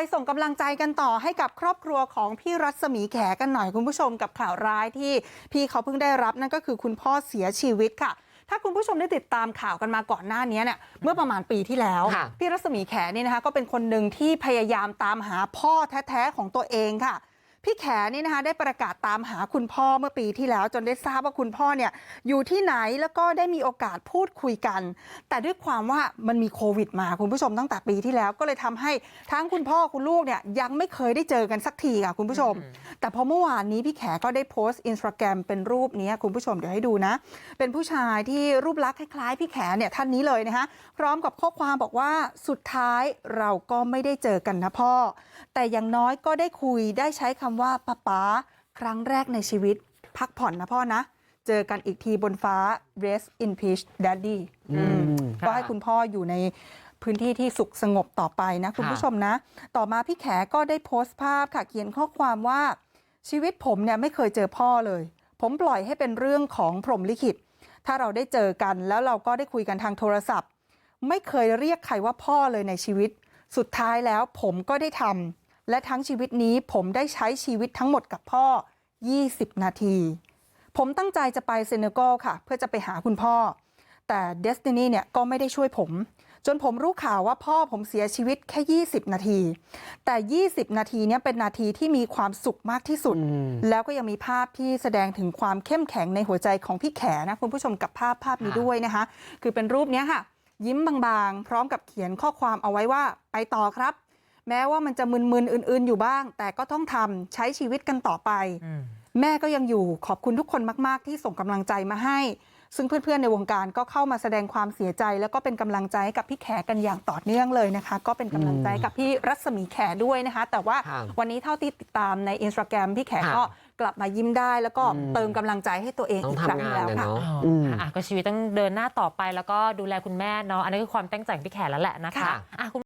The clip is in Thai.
ไปส่งกำลังใจกันต่อให้กับครอบครัวของพี่รัศมีแขกันหน่อยคุณผู้ชมกับข่าวร้ายที่พี่เขาเพิ่งได้รับนั่นก็คือคุณพ่อเสียชีวิตค่ะ ถ้าคุณผู้ชมได้ติดตามข่าวกันมาก่อนหน้านี้เนี่ยเมื่อประมาณปีที่แล้วค่ะพี่รัศมีแขนี่นะคะก็เป็นคนหนึ่งที่พยายามตามหาพ่อแท้ๆของตัวเองค่ะ พี่แขนี่นะคะได้ประกาศตามหาคุณพ่อเมื่อปีที่แล้วจนได้ทราบว่าคุณพ่อเนี่ยอยู่ที่ไหนแล้วก็ได้มีโอกาสพูดคุยกัน แต่ด้วยความว่ามันมีโควิดมาคุณผู้ชมตั้งแต่ปีที่แล้วก็เลยทำให้ทั้งคุณพ่อคุณลูกเนี่ยยังไม่เคยได้เจอกันสักทีค่ะคุณผู้ชม แต่พอเมื่อวานนี้พี่แขก็ได้โพสต์อินสตาแกรมเป็นรูปนี้คุณผู้ชมเดี๋ยวให้ดูนะ เป็นผู้ชายที่รูปลักษณ์คล้ายๆพี่แขเนี่ยท่านนี้เลยนะคะพร้อมกับข้อความบอกว่าสุดท้ายเราก็ไม่ได้เจอกันนะพ่อ แต่อย่างน้อยก็ได้คุยได้ใช้คำว่าป๊าป๊าครั้งแรกในชีวิต พักผ่อนนะพ่อนะ เจอกันอีกทีบนฟ้า rest in peace daddy อืมค่ะก็ให้คุณพ่ออยู่ในพื้นที่ที่สุขสงบต่อไปนะ คุณผู้ชมนะ ต่อมาพี่แขก็ได้โพสต์ภาพค่ะเขียนข้อความว่าชีวิตผมเนี่ยไม่เคยเจอพ่อเลย ผมปล่อยให้เป็นเรื่องของพรหมลิขิต ถ้าเราได้เจอกันแล้วเราก็ได้คุยกันทางโทรศัพท์ ไม่เคยเรียกใครว่าพ่อเลยในชีวิต สุดท้ายแล้วผมก็ได้ทำ และทั้งชีวิตนี้ผมได้ใช้ชีวิตทั้งหมดกับพ่อ 20 นาที ผมตั้งใจจะไปเซเนกัลค่ะ เพื่อจะไปหาคุณพ่อ แต่เดสตินีเนี่ยก็ไม่ได้ช่วยผม จนผมรู้ข่าวว่าพ่อผมเสียชีวิตแค่ 20 นาที แต่ 20 นาทีเนี้เป็นนาทีที่มีความสุขมากที่สุด แล้วก็ยังมีภาพที่แสดงถึงความเข้มแข็งในหัวใจของพี่แขนะคุณผู้ชมกับภาพภาพนี้ค่ะด้วยนะคะ คือเป็นรูปเนี้ยค่ะ ยิ้มบางๆ พร้อมกับเขียนข้อความเอาไว้ว่าไปต่อครับ แม้ว่ามันจะมึนๆอื่น ๆ อยู่บ้าง แต่ก็ต้องทำใช้ชีวิตกันต่อไป แม่ก็ยังอยู่ขอบคุณทุกคนมากๆ ที่ส่งกำลังใจมาให้ ซึ่งเพื่อนๆในวงการก็เข้ามาแสดงความเสียใจ แล้วก็เป็นกำลังใจให้กับพี่แขกันอย่างต่อเนื่องเลยนะคะ ก็เป็นกำลังใจกับพี่รัศมีแขด้วยนะคะ แต่ว่าค่ะวันนี้เท่าที่ติดตามในอินสตาแกรมพี่แขค่ะก็กลับมายิ้มได้แล้วก็เติมกำลังใจให้ตัวเองต้องอีกครั้งทำงานแล้วนะค่ะเนาะอ๋ออืมอะก็ชีวิตต้องเดินหน้าต่อไปแล้วก็ดูแลคุณแม่เนาะอันนี้คือความตั้งใจของพี่แขกแล้วแหละนะคะค่ะอะคุณ